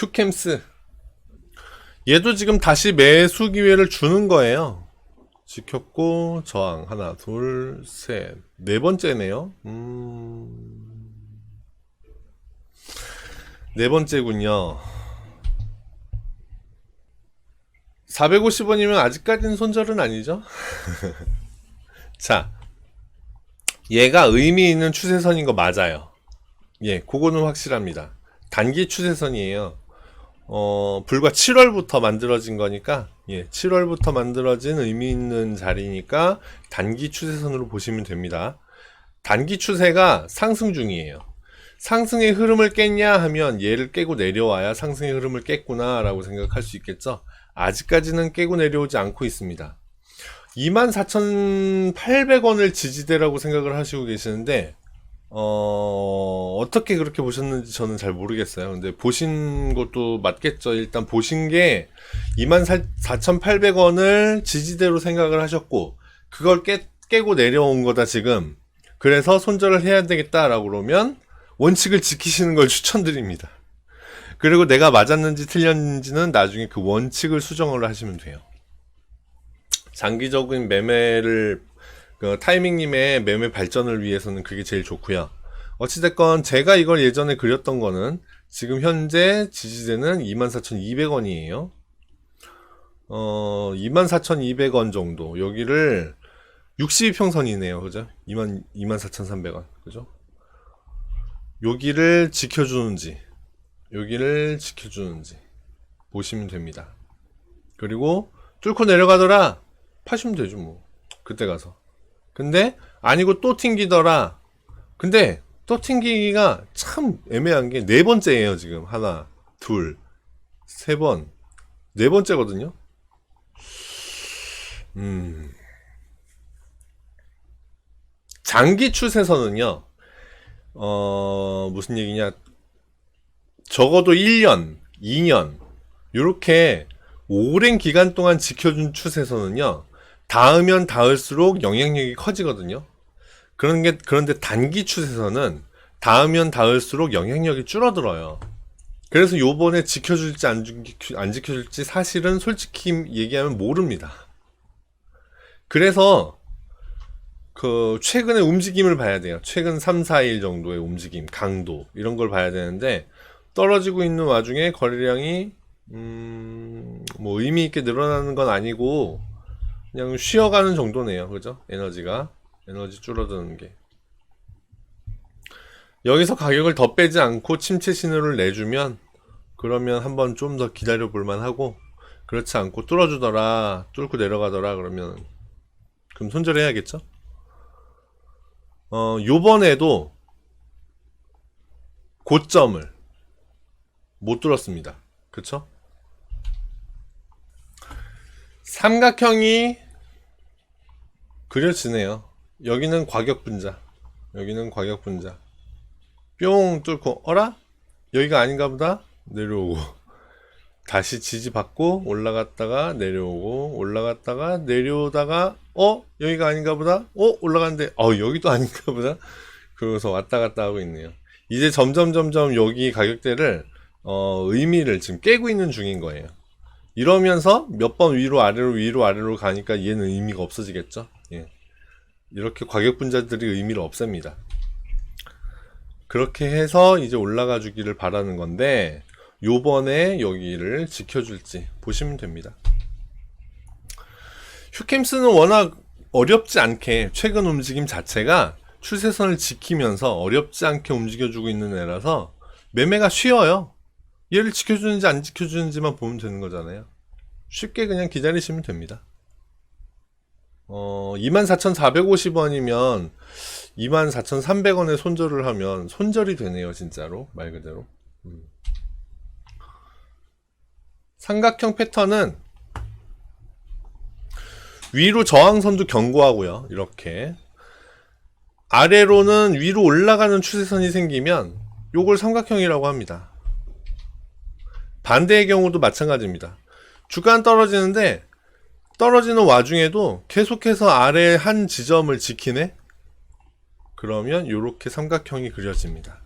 휴캠스. 얘도 지금 다시 매수 기회를 주는 거예요. 지켰고, 저항. 하나, 둘, 셋. 네 번째네요. 음. 네 번째군요. 450원이면 아직까지는 손절은 아니죠? 자. 얘가 의미 있는 추세선인 거 맞아요. 예, 그거는 확실합니다. 단기 추세선이에요. 어, 불과 7월부터 만들어진 거니까, 예, 7월부터 만들어진 의미 있는 자리니까 단기 추세선으로 보시면 됩니다. 단기 추세가 상승 중이에요. 상승의 흐름을 깼냐 하면 얘를 깨고 내려와야 상승의 흐름을 깼구나 라고 생각할 수 있겠죠. 아직까지는 깨고 내려오지 않고 있습니다. 24,800원을 지지대라고 생각을 하시고 계시는데, 어, 어떻게 그렇게 보셨는지 저는 잘 모르겠어요. 근데 보신 것도 맞겠죠. 일단 보신 게 24,800원을 지지대로 생각을 하셨고, 그걸 깨, 깨고 내려온 거다, 지금. 그래서 손절을 해야 되겠다라고 그러면 원칙을 지키시는 걸 추천드립니다. 그리고 내가 맞았는지 틀렸는지는 나중에 그 원칙을 수정을 하시면 돼요. 장기적인 매매를 그 타이밍님의 매매 발전을 위해서는 그게 제일 좋고요. 어찌됐건 제가 이걸 예전에 그렸던 거는 지금 현재 지지대는 24,200원이에요. 어, 24,200원 정도. 여기를 62평선이네요. 그죠? 2만, 24,300원. 그죠? 여기를 지켜주는지, 여기를 지켜주는지 보시면 됩니다. 그리고 뚫고 내려가더라 파시면 되죠 뭐 그때 가서 근데 아니고 또 튕기더라 근데 또 튕기기가 참 애매한 게 네 번째예요 지금. 하나 둘 세 번. 네 번째거든요. 음. 장기 추세선은요 어 무슨 얘기냐. 적어도 1년 2년 요렇게 오랜 기간 동안 지켜준 추세선은요, 닿으면 닿을수록 영향력이 커지거든요. 그런 게, 그런데 단기 추세선은 닿으면 닿을수록 영향력이 줄어들어요. 그래서 요번에 지켜줄지 안, 안 지켜줄지 사실은 솔직히 얘기하면 모릅니다. 그래서 그 최근의 움직임을 봐야 돼요. 최근 3, 4일 정도의 움직임, 강도 이런 걸 봐야 되는데 떨어지고 있는 와중에 거래량이 음, 뭐 의미 있게 늘어나는 건 아니고 그냥 쉬어가는 정도네요. 그죠? 에너지가 에너지 줄어드는 게 여기서 가격을 더 빼지 않고 침체 신호를 내주면 그러면 한번 좀 더 기다려 볼 만 하고 그렇지 않고 뚫어주더라 뚫고 내려가더라 그러면 그럼 손절해야겠죠? 어 요번에도 고점을 못 뚫었습니다. 그쵸? 삼각형이 그려지네요. 여기는 과격 분자. 여기는 과격 분자. 뿅 뚫고 어라? 여기가 아닌가 보다. 내려오고 다시 지지받고 올라갔다가 내려오고 올라갔다가 내려오다가 어 여기가 아닌가 보다. 어 올라갔는데 어 여기도 아닌가 보다. 그러면서 왔다 갔다 하고 있네요. 이제 점점 점점 여기 가격대를 어, 의미를 지금 깨고 있는 중인 거예요. 이러면서 몇 번 위로 아래로 위로 아래로 가니까 얘는 의미가 없어지겠죠. 예. 이렇게 과격 분자들이 의미를 없앱니다. 그렇게 해서 이제 올라가 주기를 바라는 건데 요번에 여기를 지켜줄지 보시면 됩니다. 휴캠스는 워낙 어렵지 않게 최근 움직임 자체가 추세선을 지키면서 어렵지 않게 움직여주고 있는 애라서 매매가 쉬워요. 얘를 지켜주는지 안 지켜주는지만 보면 되는 거잖아요. 쉽게 그냥 기다리시면 됩니다. 어, 24,450원이면 24,300원에 손절을 하면 손절이 되네요, 진짜로. 말 그대로. 음. 삼각형 패턴은 위로 저항선도 경고하고요. 이렇게. 아래로는 위로 올라가는 추세선이 생기면 요걸 삼각형이라고 합니다. 반대의 경우도 마찬가지입니다. 주간 떨어지는데 떨어지는 와중에도 계속해서 아래 한 지점을 지키네? 그러면 이렇게 삼각형이 그려집니다.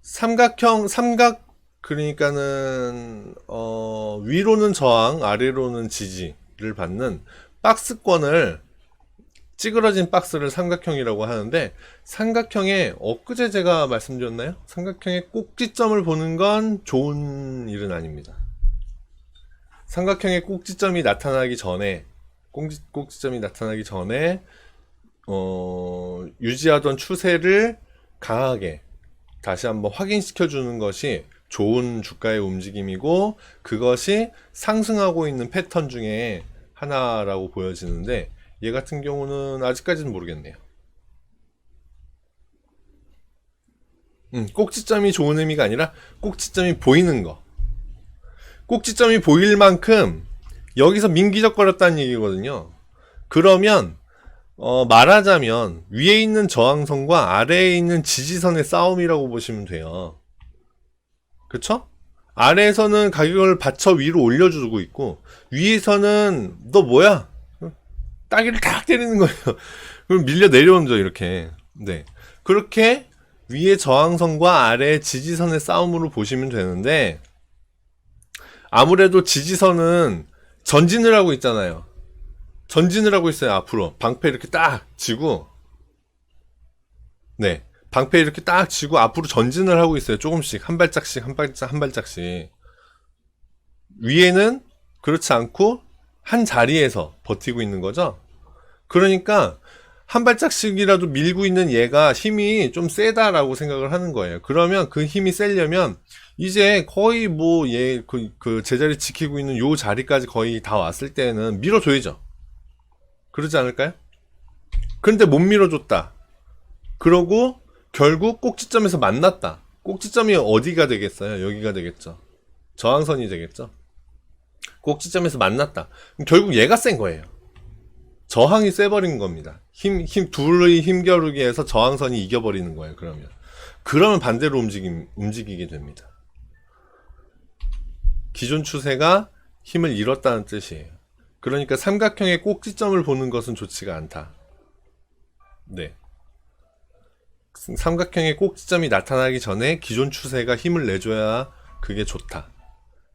삼각형, 삼각 그러니까는 어, 위로는 저항, 아래로는 지지를 받는 박스권을 찌그러진 박스를 삼각형이라고 하는데 삼각형에 엊그제 제가 말씀드렸나요? 삼각형의 꼭지점을 보는 건 좋은 일은 아닙니다. 삼각형의 꼭지점이 나타나기 전에 꼭지, 꼭지점이 나타나기 전에 어, 유지하던 추세를 강하게 다시 한번 확인시켜 주는 것이 좋은 주가의 움직임이고 그것이 상승하고 있는 패턴 중에 하나라고 보여지는데 얘 같은 경우는 아직까지는 모르겠네요. 음, 꼭지점이 좋은 의미가 아니라 꼭지점이 보이는 거. 꼭지점이 보일 만큼 여기서 민기적거렸다는 얘기거든요. 그러면 어, 말하자면 위에 있는 저항선과 아래에 있는 지지선의 싸움이라고 보시면 돼요. 그쵸? 아래에서는 가격을 받쳐 위로 올려주고 있고 위에서는 너 뭐야? 따기를 탁 때리는 거예요. 그럼 밀려 내려오는 죠 이렇게. 네. 그렇게 위에 저항선과 아래 지지선의 싸움으로 보시면 되는데 아무래도 지지선은 전진을 하고 있잖아요. 전진을 하고 있어요, 앞으로. 방패 이렇게 딱 쥐고. 네. 방패 이렇게 딱 쥐고 앞으로 전진을 하고 있어요. 조금씩. 한 발짝씩, 한 발짝, 한 발짝씩. 위에는 그렇지 않고 한 자리에서 버티고 있는 거죠. 그러니까 한 발짝씩이라도 밀고 있는 얘가 힘이 좀 세다라고 생각을 하는 거예요. 그러면 그 힘이 세려면 이제 거의 뭐 얘 그 그 제자리 지키고 있는 요 자리까지 거의 다 왔을 때는 밀어줘야죠. 그러지 않을까요? 그런데 못 밀어줬다. 그러고 결국 꼭지점에서 만났다. 꼭지점이 어디가 되겠어요? 여기가 되겠죠. 저항선이 되겠죠. 꼭지점에서 만났다. 결국 얘가 센 거예요. 저항이 세버린 겁니다. 힘, 힘, 둘의 힘겨루기에서 저항선이 이겨버리는 거예요, 그러면. 그러면 반대로 움직이, 움직이게 됩니다. 기존 추세가 힘을 잃었다는 뜻이에요. 그러니까 삼각형의 꼭지점을 보는 것은 좋지가 않다. 네. 삼각형의 꼭지점이 나타나기 전에 기존 추세가 힘을 내줘야 그게 좋다.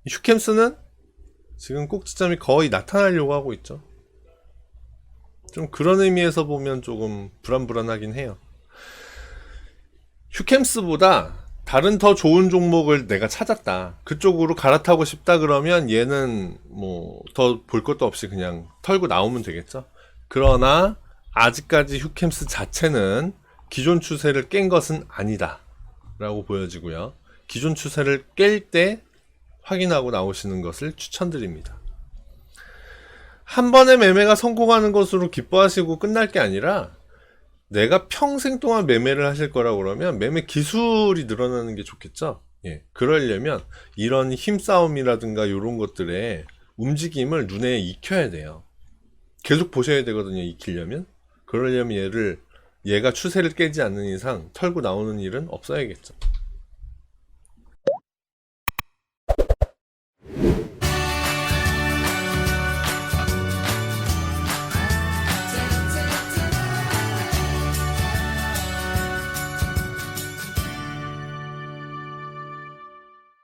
휴캠스는 지금 꼭지점이 거의 나타나려고 하고 있죠. 좀 그런 의미에서 보면 조금 불안불안하긴 해요. 휴캠스보다 다른 더 좋은 종목을 내가 찾았다. 그쪽으로 갈아타고 싶다 그러면 얘는 뭐 더 볼 것도 없이 그냥 털고 나오면 되겠죠. 그러나 아직까지 휴캠스 자체는 기존 추세를 깬 것은 아니다. 라고 보여지고요. 기존 추세를 깰 때 확인하고 나오시는 것을 추천드립니다. 한 번의 매매가 성공하는 것으로 기뻐하시고 끝날 게 아니라 내가 평생 동안 매매를 하실 거라 그러면 매매 기술이 늘어나는 게 좋겠죠. 예. 그러려면 이런 힘싸움이라든가 이런 것들의 움직임을 눈에 익혀야 돼요. 계속 보셔야 되거든요. 익히려면. 그러려면 얘를 얘가 추세를 깨지 않는 이상 털고 나오는 일은 없어야겠죠.